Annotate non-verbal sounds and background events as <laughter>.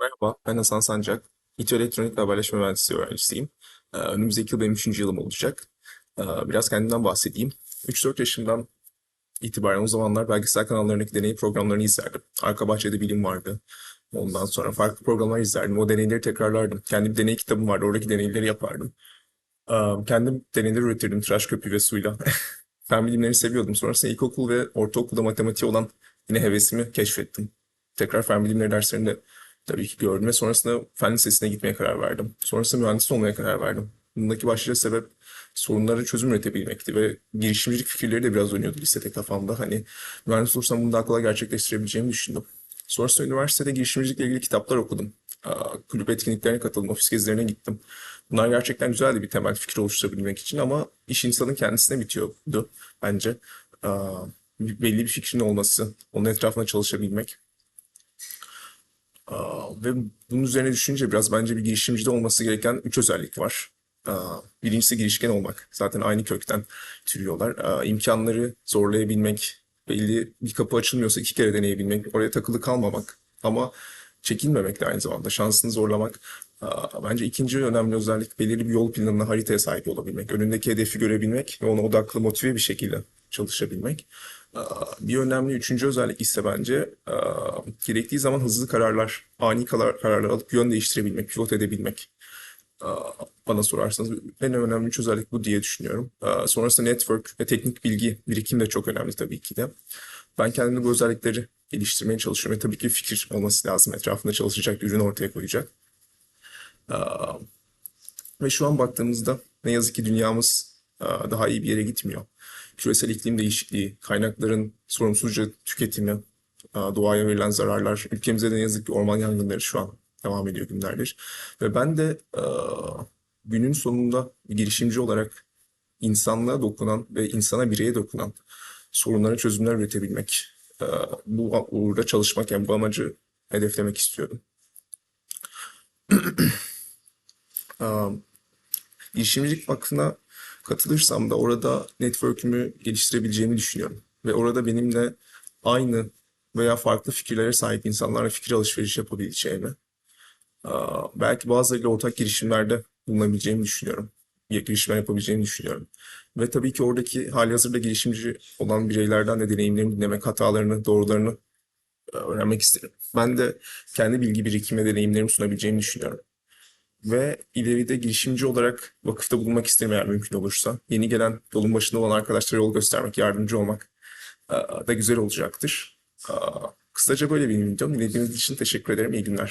Merhaba, ben Hasan Sancak. İTÜ Elektronik ve Haberleşme Mühendisliği öğrencisiyim. Ee, Önümüzdeki yıl benim üçüncü yılım olacak. Ee, Biraz kendimden bahsedeyim. 3-4 yaşımdan itibaren o zamanlar belgesel kanallarındaki deney programlarını izlerdim. Arka Bahçede Bilim vardı. Ondan sonra farklı programlar izlerdim. O deneyleri tekrarlardım. Kendi bir deney kitabım vardı. Oradaki deneyleri yapardım. Ee, Kendim deneyler üretirdim tıraş köpüğü ve suyla. <laughs> Fen bilimlerini seviyordum. Sonrasında ilkokul ve ortaokulda matematiğe olan yine hevesimi keşfettim. Tekrar fen bilimleri derslerinde tabii ki gördüm ve sonrasında fen lisesine gitmeye karar verdim. Sonrasında mühendis olmaya karar verdim. Bundaki başlıca sebep sorunlara çözüm üretebilmekti ve girişimcilik fikirleri de biraz dönüyordu lisede kafamda. Hani mühendis olursam bunu daha kolay gerçekleştirebileceğimi düşündüm. Sonrasında üniversitede girişimcilikle ilgili kitaplar okudum. Kulüp etkinliklerine katıldım, ofis gezilerine gittim. Bunlar gerçekten güzeldi bir temel fikir oluşturabilmek için ama iş insanın kendisine bitiyordu bence. Belli bir fikrin olması, onun etrafında çalışabilmek. Ve bunun üzerine düşününce biraz bence bir girişimcide olması gereken üç özellik var. Birincisi girişken olmak. Zaten aynı kökten türüyorlar. İmkanları zorlayabilmek, belli bir kapı açılmıyorsa iki kere deneyebilmek, oraya takılı kalmamak ama çekinmemek de aynı zamanda şansını zorlamak. Bence ikinci önemli özellik belirli bir yol planına, haritaya sahip olabilmek. Önündeki hedefi görebilmek ve ona odaklı, motive bir şekilde çalışabilmek. Bir önemli üçüncü özellik ise bence gerektiği zaman hızlı kararlar, ani karar, kararlar alıp yön değiştirebilmek, pivot edebilmek. Bana sorarsanız en önemli üç özellik bu diye düşünüyorum. Sonrasında network ve teknik bilgi birikim de çok önemli tabii ki de. Ben kendimde bu özellikleri geliştirmeye çalışıyorum ve tabii ki fikir olması lazım. Etrafında çalışacak, ürün ortaya koyacak. Ve şu an baktığımızda ne yazık ki dünyamız daha iyi bir yere gitmiyor. Küresel iklim değişikliği, kaynakların sorumsuzca tüketimi, aa, doğaya verilen zararlar, ülkemizde de ne yazık ki orman yangınları şu an devam ediyor günlerdir. Ve ben de aa, günün sonunda girişimci olarak insanlığa dokunan ve insana, bireye dokunan sorunlara çözümler üretebilmek, aa, bu uğurda çalışmak, yani bu amacı hedeflemek istiyorum. <clears throat> Girişimcilik vakfına katılırsam da orada network'ümü geliştirebileceğimi düşünüyorum. Ve orada benimle aynı veya farklı fikirlere sahip insanlarla fikir alışverişi yapabileceğimi, belki bazılarıyla ortak girişimlerde bulunabileceğimi düşünüyorum. Girişimler yapabileceğimi düşünüyorum. Ve tabii ki oradaki halihazırda girişimci olan bireylerden de deneyimlerini dinlemek, hatalarını, doğrularını öğrenmek isterim. Ben de kendi bilgi birikimi deneyimlerimi sunabileceğimi düşünüyorum. Ve ileride girişimci olarak vakıfta bulunmak isterim eğer mümkün olursa. Yeni gelen yolun başında olan arkadaşlara yol göstermek, yardımcı olmak da güzel olacaktır. Kısaca böyle benim videom. Dinlediğiniz için teşekkür ederim. İyi günler.